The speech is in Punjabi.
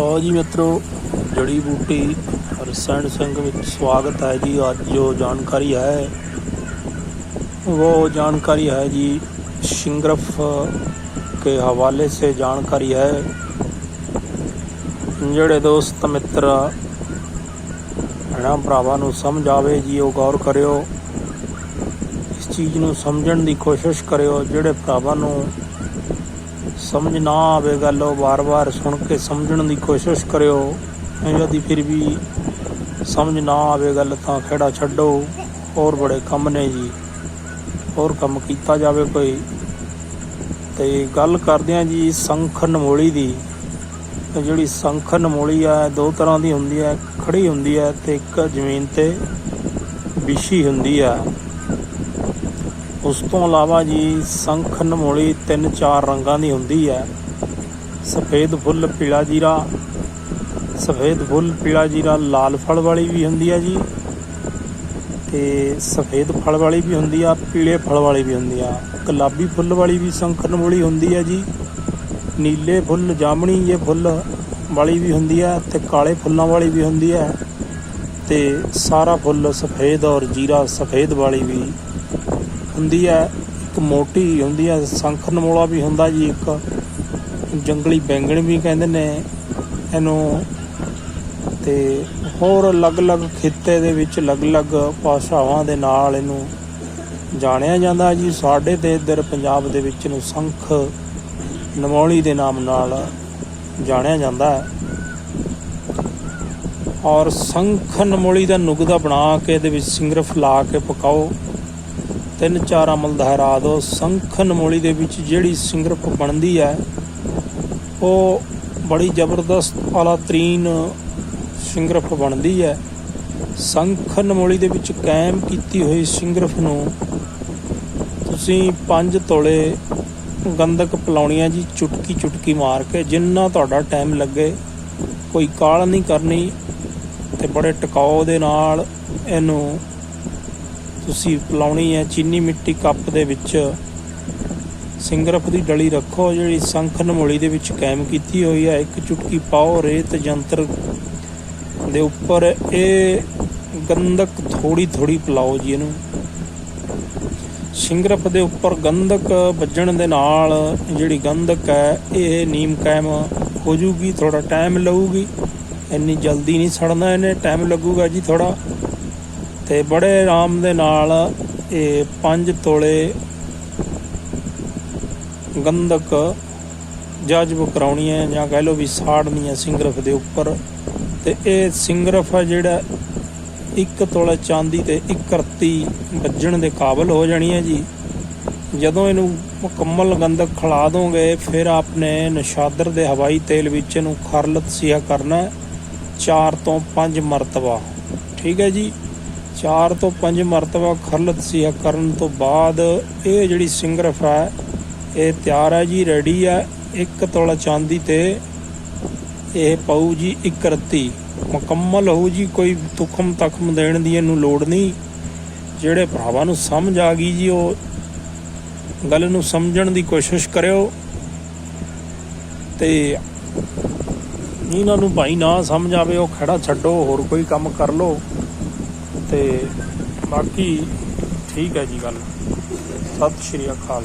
ਲਓ ਜੀ ਮਿੱਤਰੋ ਜੜੀ ਬੂਟੀ ਰਸਾਇਣ ਸੰਘ ਵਿੱਚ ਸਵਾਗਤ ਹੈ ਜੀ ਅੱਜ ਜੋ ਜਾਣਕਾਰੀ ਹੈ वो जानकारी है जी सिंग्रफ के हवाले से जानकारी है ਜਿਹੜੇ ਦੋਸਤ ਮਿੱਤਰ ਹਣਾ ਭਰਾਵਾਂ ਨੂੰ ਸਮਝ ਆਵੇ ਜੀ ਉਹ ਗੌਰ ਕਰਿਓ ਇਸ ਚੀਜ਼ ਨੂੰ ਸਮਝਣ ਦੀ ਕੋਸ਼ਿਸ਼ ਕਰਿਓ ਜਿਹੜੇ ਭਰਾਵਾਂ ਨੂੰ ਸਮਝ ਨਾ ਆਵੇ ਗੱਲ, ਉਹ ਵਾਰ-ਵਾਰ ਸੁਣ ਕੇ ਸਮਝਣ ਦੀ ਕੋਸ਼ਿਸ਼ ਕਰਿਓ। ଯଦି ਫਿਰ ਵੀ ਸਮਝ ਨਾ ਆਵੇ ਗੱਲ ਤਾਂ ਖੇੜਾ ਛੱਡੋ। ਹੋਰ ਬੜੇ ਕੰਮ ਨੇ ਜੀ। ਹੋਰ ਕੰਮ ਕੀਤਾ ਜਾਵੇ ਕੋਈ। ਤੇ ਗੱਲ ਕਰਦੇ ਆ ਜੀ ਸੰਖ ਨਮੋਲੀ ਦੀ। ਜਿਹੜੀ ਸੰਖ ਨਮੋਲੀ ਆ ਦੋ ਤਰ੍ਹਾਂ ਦੀ ਹੁੰਦੀ ਹੈ ਖੜੀ ਹੁੰਦੀ ਹੈ ਤੇ ਇੱਕ ਜ਼ਮੀਨ ਤੇ ਵਿਛੀ ਹੁੰਦੀ ਆ। ਉਸ ਤੋਂ ਇਲਾਵਾ ਜੀ ਸੰਖ ਨਮੋਲੀ ਤਿੰਨ ਚਾਰ ਰੰਗਾਂ ਦੀ ਹੁੰਦੀ ਹੈ। ਸਫੇਦ ਫੁੱਲ, ਪੀਲਾ ਜੀਰਾ। ਸਫੇਦ ਫੁੱਲ, ਪੀਲਾ ਜੀਰਾ, ਲਾਲ ਫਲ ਵਾਲੀ ਵੀ ਹੁੰਦੀ ਹੈ ਜੀ। ਤੇ ਸਫੇਦ ਫਲ ਵਾਲੀ ਵੀ ਹੁੰਦੀ ਆ, ਪੀਲੇ ਫਲ ਵਾਲੀ ਵੀ ਹੁੰਦੀ ਆ। ਗੁਲਾਬੀ ਫੁੱਲ ਵਾਲੀ ਵੀ ਸੰਕਰਨ ਵਾਲੀ ਹੁੰਦੀ ਹੈ ਜੀ। ਨੀਲੇ ਫੁੱਲ, ਜਾਮਣੀ ਇਹ ਫੁੱਲ ਵਾਲੀ ਵੀ ਹੁੰਦੀ ਹੈ ਤੇ ਕਾਲੇ ਫੁੱਲਾਂ ਵਾਲੀ ਵੀ ਹੁੰਦੀ ਹੈ। ਤੇ ਸਾਰਾ ਫੁੱਲ ਸਫੇਦ ਔਰ ਜੀਰਾ ਸਫੇਦ ਵਾਲੀ ਵੀ ਹੁੰਦੀ ਹੈ, ਇੱਕ ਮੋਟੀ ਹੁੰਦੀ ਹੈ ਸੰਖ ਨਮੋਲਾ ਵੀ ਹੁੰਦਾ ਜੀ, ਇੱਕ ਜੰਗਲੀ ਬੈਂਗਣ ਵੀ ਕਹਿੰਦੇ ਨੇ ਇਹਨੂੰ। ਤੇ ਹੋਰ ਅਲੱਗ-ਅਲੱਗ ਖਿੱਤੇ ਦੇ ਵਿੱਚ ਅਲੱਗ-ਅਲੱਗ ਭਾਸ਼ਾਵਾਂ ਦੇ ਨਾਲ ਇਹਨੂੰ ਜਾਣਿਆ ਜਾਂਦਾ ਜੀ। ਸਾਡੇ ਤੇ ਇੱਧਰ ਪੰਜਾਬ ਦੇ ਵਿੱਚ ਨੂੰ ਸੰਖ ਨਮੋਲੀ ਦੇ ਨਾਮ ਨਾਲ ਜਾਣਿਆ ਜਾਂਦਾ ਹੈ। ਔਰ ਸੰਖ ਨਮੋਲੀ ਦਾ ਨੁਗਦਾ ਬਣਾ ਕੇ ਇਹਦੇ ਵਿੱਚ ਸਿੰਗਰਫ ਲਾ ਕੇ ਪਕਾਓ। ਤਿੰਨ ਚਾਰ ਅਮਲ ਦੁਹਰਾ ਦਿਓ ਸੰਖ ਮੋਲੀ ਦੇ ਵਿੱਚ ਜਿਹੜੀ ਸਿੰਗਰਫ ਬਣਦੀ ਹੈ, ਉਹ ਬੜੀ ਜ਼ਬਰਦਸਤ ਆਲਾ ਤਰੀਨ ਸਿੰਗਰਫ ਬਣਦੀ ਹੈ। ਸੰਖ ਨਮੋਲੀ ਦੇ ਵਿੱਚ ਕਾਇਮ ਕੀਤੀ ਹੋਈ ਸਿੰਗਰਫ ਨੂੰ ਤੁਸੀਂ 5 ਤੋਲੇ ਗੰਧਕ ਪਿਲਾਉਣੀ ਜੀ, ਚੁਟਕੀ ਚੁਟਕੀ ਮਾਰ ਕੇ, ਜਿੰਨਾ ਤੁਹਾਡਾ ਟਾਈਮ ਲੱਗੇ, ਕੋਈ ਕਾਲ ਨਹੀਂ ਕਰਨੀ ਤੇ ਬੜੇ ਟਿਕਾਓ ਦੇ ਨਾਲ ਇਹਨੂੰ ਤੁਸੀਂ ਪਿਲਾਉਣੀ ਹੈ ਚੀਨੀ ਮਿੱਟੀ ਕੱਪ ਦੇ ਵਿੱਚ। ਸਿੰਗਰਫ ਦੀ ਡਲੀ ਰੱਖੋ, ਜਿਹੜੀ ਸੰਖ ਨਮੋਲੀ ਦੇ ਵਿੱਚ ਕਾਇਮ ਕੀਤੀ ਹੋਈ ਹੈ। ਇੱਕ ਚੁਟਕੀ ਪਾਓ, ਰੇਤ ਜੰਤਰ ਦੇ ਉੱਪਰ। ਇਹ ਗੰਧਕ ਥੋੜੀ ਥੋੜੀ ਪਿਲਾਓ ਜੀ ਇਹਨੂੰ। ਸਿੰਗਰਫ ਦੇ ਉੱਪਰ ਗੰਧਕ ਵੱਜਣ ਦੇ ਨਾਲ ਜਿਹੜੀ ਗੰਧਕ ਹੈ, ਇਹ ਨੀਮ ਕਾਇਮ ਹੋ ਜੂਗੀ ਥੋੜਾ ਟਾਈਮ ਲਊਗੀ। ਇੰਨੀ ਜਲਦੀ ਨਹੀਂ ਸੜਨਾ ਇਹਨੇ ਟਾਈਮ ਲੱਗੂਗਾ ਜੀ ਥੋੜਾ ਤੇ ਬੜੇ ਆਰਾਮ ਦੇ ਨਾਲ ਇਹ 5 ਤੋਲੇ ਗੰਧਕ ਜਾਜ਼ਬ ਕਰਾਉਣੀ ਹੈ ਜਾਂ ਕਹਿ ਲਓ ਵੀ ਸਾੜਨੀ ਹੈ ਸਿੰਗਰਫ ਦੇ ਉੱਪਰ। ਤੇ ਇਹ ਸਿੰਗਰਫ ਹੈ ਜਿਹੜਾ ਇੱਕ ਤੋਲੇ ਚਾਂਦੀ ਤੇ ਇੱਕ ਰਤੀ ਵੱਜਣ ਦੇ ਕਾਬਲ ਹੋ ਜਾਣੀ ਹੈ ਜੀ। ਜਦੋਂ ਇਹਨੂੰ ਮੁਕੰਮਲ ਗੰਧਕ ਖਲਾ ਦੋਗੇ, ਫਿਰ ਆਪਨੇ ਨਸ਼ਾਦਰ ਦੇ ਹਵਾਈ ਤੇਲ ਵਿੱਚ ਇਹਨੂੰ ਖਰਲਤ ਸਿਆ ਕਰਨਾ 4 ਤੋਂ 5 ਮਰਤਬਾ। ਠੀਕ ਹੈ ਜੀ? 4 ਤੋਂ 5 ਮਰਤਬਾ ਖਰਲ ਸਿਆ ਕਰਨ ਤੋਂ ਬਾਅਦ ਇਹ ਜਿਹੜੀ ਸਿੰਗਰਫ ਹੈ ਇਹ ਤਿਆਰ ਹੈ ਜੀ ਰੈਡੀ ਹੈ। ਇੱਕ ਤੋਲਾ ਚਾਂਦੀ ਤੇ ਇਹ ਪਾਉ ਜੀ ਇੱਕ ਰੱਤੀ। ਮੁਕੰਮਲ ਹੋਊ ਜੀ, ਕੋਈ ਤੁਖਮ ਤਖਮ ਦੇਣ ਦੀ ਇਹਨੂੰ ਲੋੜ ਨਹੀਂ। ਜਿਹੜੇ ਭਰਾਵਾਂ ਨੂੰ ਸਮਝ ਆ ਗਈ ਜੀ, ਉਹ ਗੱਲ ਨੂੰ ਸਮਝਣ ਦੀ ਕੋਸ਼ਿਸ਼ ਕਰਿਓ। ਤੇ ਇਹਨਾਂ ਨੂੰ ਭਾਈ ਨਾ ਸਮਝ ਆਵੇ, ਉਹ ਖੜਾ ਛੱਡੋ, ਹੋਰ ਕੋਈ ਕੰਮ ਕਰ ਲਓ। ਤੇ ਬਾਕੀ ਠੀਕ ਹੈ ਜੀ ਗੱਲ। ਸਤਿ ਸ਼੍ਰੀ ਅਕਾਲ।